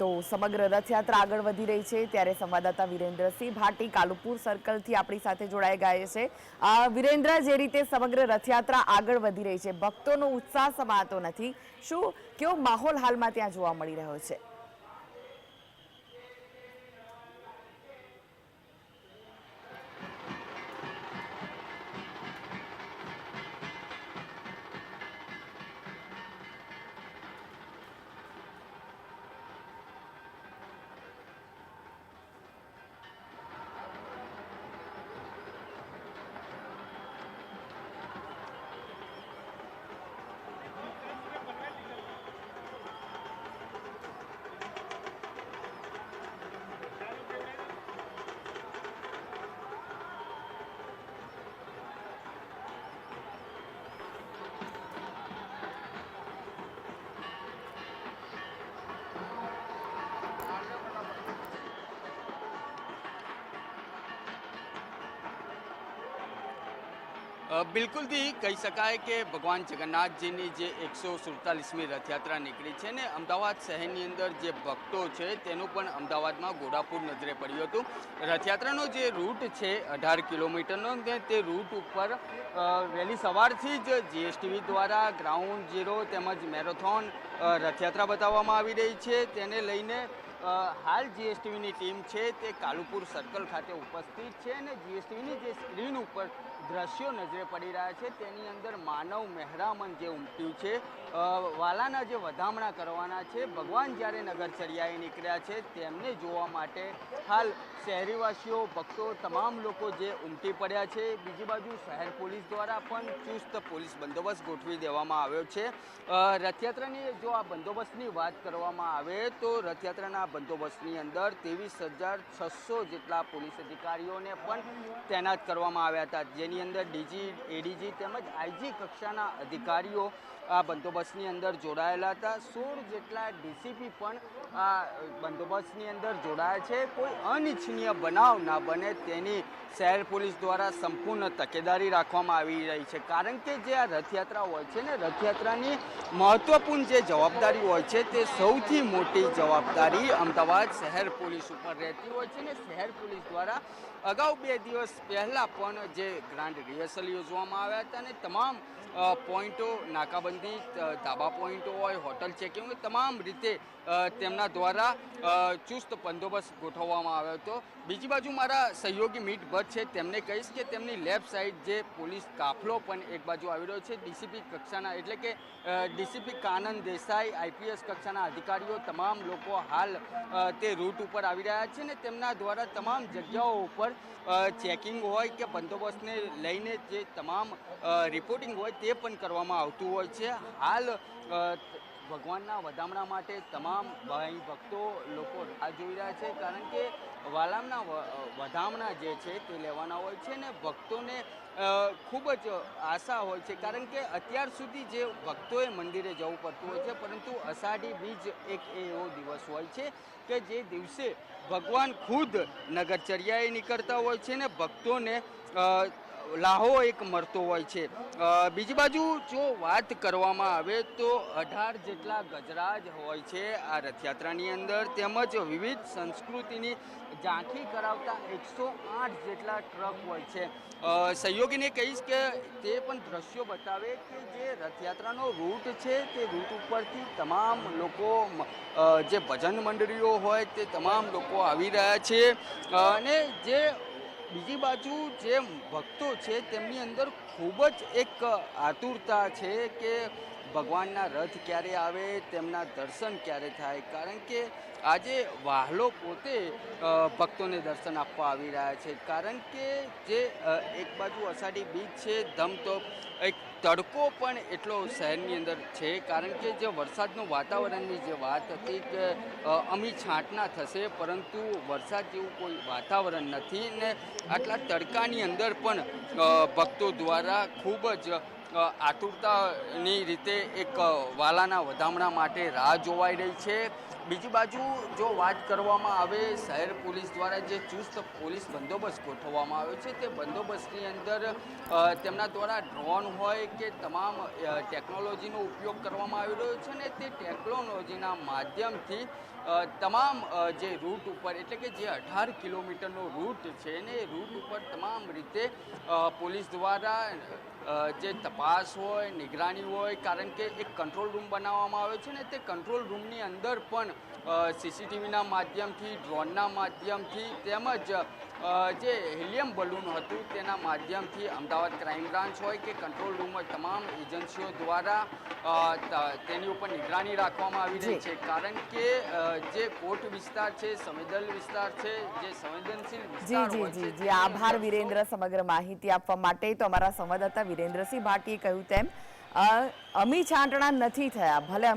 તો સમગ્ર રથયાત્રા આગળ વધી રહી છે. ત્યારે સંવાદદાતા વિરેન્દ્રસિંહ ભાટી કાલુપુર સર્કલથી આપણી સાથે જોડાઈ ગયા છે. વિરેન્દ્ર, જે રીતે સમગ્ર રથયાત્રા આગળ વધી રહી છે, ભક્તોનો ઉત્સાહ સમાતો નથી. શું કેવો માહોલ હાલમાં ત્યાં જોવા મળી રહ્યો છે? બિલકુલથી કહી શકાય કે ભગવાન જગન્નાથજીની જે એકસો સુડતાલીસમી રથયાત્રા નીકળી છે ને અમદાવાદ શહેરની અંદર જે ભક્તો છે તેનું પણ અમદાવાદમાં ગોડાપુર નજરે પડ્યું હતું. રથયાત્રાનો જે રૂટ છે અઢાર કિલોમીટરનો તે રૂટ ઉપર વહેલી સવારથી જ જીએસટીવી દ્વારા ગ્રાઉન્ડ ઝીરો તેમજ મેરેથોન રથયાત્રા બતાવવામાં આવી રહી છે. તેને લઈને હાલ જીએસટીવીની ટીમ છે તે કાલુપુર સર્કલ ખાતે ઉપસ્થિત છે અને જીએસટીવીની જે સ્ક્રીન ઉપર દ્રશ્યો નજરે પડી રહ્યા છે તેની અંદર માનવ મહેરામણ જે ઉમટ્યું છે વાલાના જે વધામણા કરવાના છે, ભગવાન જ્યારે નગરચર્યાએ નીકળ્યા છે તેમને જોવા માટે હાલ શહેરીવાસીઓ, ભક્તો, તમામ લોકો જે ઉમટી પડ્યા છે. બીજી બાજુ શહેર પોલીસ દ્વારા પણ ચુસ્ત પોલીસ બંદોબસ્ત ગોઠવી દેવામાં આવ્યો છે. રથયાત્રાની જો આ બંદોબસ્તની વાત કરવામાં આવે તો રથયાત્રાના બંદોબસ્તની અંદર ત્રેવીસ હજાર છસો જેટલા પોલીસ અધિકારીઓને પણ તૈનાત કરવામાં આવ્યા હતા. જેની અંદર ડીજી, એડીજી તેમજ આઈજી કક્ષાના અધિકારીઓ આ બંદોબસ્તની અંદર જોડાયેલા હતા. સોળ જેટલા ડીસીપી પણ આ બંદોબસ્તની અંદર જોડાયા છે. કોઈ અનિચ્છનીય બનાવ ના બને તેની શહેર પોલીસ દ્વારા સંપૂર્ણ તકેદારી રાખવામાં આવી રહી છે. કારણ કે જે આ રથયાત્રા હોય છે ને, રથયાત્રાની મહત્વપૂર્ણ જે જવાબદારી હોય છે તે સૌથી મોટી જવાબદારી અમદાવાદ શહેર પોલીસ ઉપર રહેતી હોય છે ને શહેર પોલીસ દ્વારા અગાઉ બે દિવસ પહેલાં પણ જે ગ્રાન્ડ રિહર્સલ યોજવામાં આવ્યા હતા અને તમામ પોઈન્ટો, નાકાબંધી ધાબા પોઈન્ટો હોય, હોટલ ચેકિંગ તમામ રીતે તેમના દ્વારા ચુસ્ત બંદોબસ્ત ગોઠવવામાં આવ્યો હતો. બીજી બાજુ મારા સહયોગી મીટ ભટ્ટ છે, તેમને કહીશ કે તેમની લેફ્ટ સાઈડ જે પોલીસ કાફલો પણ એક બાજુ આવી રહ્યો છે, ડીસીપી કક્ષાના, એટલે કે ડીસીપી કાનન દેસાઈ, આઈપીએસ કક્ષાના અધિકારીઓ, તમામ લોકો હાલ તે રૂટ ઉપર આવી રહ્યા છે ને તેમના દ્વારા તમામ જગ્યાઓ ઉપર ચેકિંગ હોય કે બંદોબસ્તને લઈને જે તમામ રિપોર્ટિંગ હોય તે પણ કરવામાં આવતું હોય છે. હાલ ભગવાનના વધામણા માટે તમામ ભાઈ ભક્તો લોકો રાહ જોઈ રહ્યા છે. કારણ કે વાલામના વધામણા જે છે તે લેવાના હોય છે ને ભક્તોને ખૂબ જ આશા હોય છે. કારણ કે અત્યાર સુધી જે ભક્તોએ મંદિરે જવું પડતું હોય છે, પરંતુ અષાઢી બીજ એક એવો દિવસ હોય છે કે જે દિવસે ભગવાન ખુદ નગરચર્યાએ નીકળતા હોય છે ને ભક્તોને લાહો એક મળતો હોય છે. બીજી બાજુ જો વાત કરવામાં આવે તો અઢાર જેટલા ગજરાજ હોય છે આ રથયાત્રાની અંદર તેમજ વિવિધ સંસ્કૃતિની ઝાંખી કરાવતા એકસો આઠ જેટલા ટ્રક હોય છે. સહયોગીને કહીશ કે તે પણ દ્રશ્યો બતાવે કે જે રથયાત્રાનો રૂટ છે તે રૂટ ઉપરથી તમામ લોકો જે ભજન મંડળીઓ હોય તે તમામ લોકો આવી રહ્યા છે. અને જે બીજી બાજુ જે ભક્તો છે, તેમની અંદર ખૂબ જ એક આતુરતા છે કે ભગવાનના રથ ક્યારે આવે, તેમના દર્શન ક્યારે થાય. કારણ કે આજે વાહલો પોતે ભક્તોને દર્શન આપવા આવી રહ્યા છે. કારણ કે જે એક બાજુ અષાઢી બીજ છે, ધમતોપ, એક તડકો પણ એટલો શહેરની અંદર છે, કારણ કે જે વરસાદનું વાતાવરણની જે વાત હતી કે અમી છાંટના થશે, પરંતુ વરસાદ જેવું કોઈ વાતાવરણ નથી ને આટલા તડકાની અંદર પણ ભક્તો દ્વારા ખૂબ જ આતુરતાની રીતે એક વાલાના વધામણા માટે રાહ જોવાઈ રહી છે. બીજી બાજુ જો વાત કરવામાં આવે, શહેર પોલીસ દ્વારા જે ચુસ્ત પોલીસ બંદોબસ્ત ગોઠવવામાં આવ્યો છે, તે બંદોબસ્તની અંદર તેમના દ્વારા ડ્રોન હોય કે તમામ ટેકનોલોજીનો ઉપયોગ કરવામાં આવી રહ્યો છે ને તે ટેકનોલોજીના માધ્યમથી તમામ જે રૂટ ઉપર એટલે કે જે અઢાર કિલોમીટરનો રૂટ છે ને એ રૂટ ઉપર તમામ રીતે પોલીસ દ્વારા જે તપાસ હોય, નિગરાની હોય, કારણ કે એક કંટ્રોલ રૂમ બનાવવામાં આવ્યો છે ને તે કંટ્રોલ રૂમની અંદર પણ સીસીટીવીના માધ્યમથી ડ્રોનના માધ્યમથી તેમજ જે હિલિયમ બલૂન હતું તેના માધ્યમથી અમદાવાદ ક્રાઇમ બ્રાન્ચ હોય કે કંટ્રોલ રૂમ હોય તમામ એજન્સીઓ દ્વારા તેની ઉપર નિગરાની રાખવામાં આવી રહી છે. કારણ કે જે કોટ વિસ્તાર છે સંવેદન વિસ્તાર છે જે સંવેદનશીલ જી જી જી જી. આભાર વિરેન્દ્ર સમગ્ર માહિતી આપવા માટે. તો અમારા સંવાદદાતા વિરેન્દ્રસિંહ ભાટીએ કહ્યું તેમ અમી છાંટણા નથી થયા. ભલે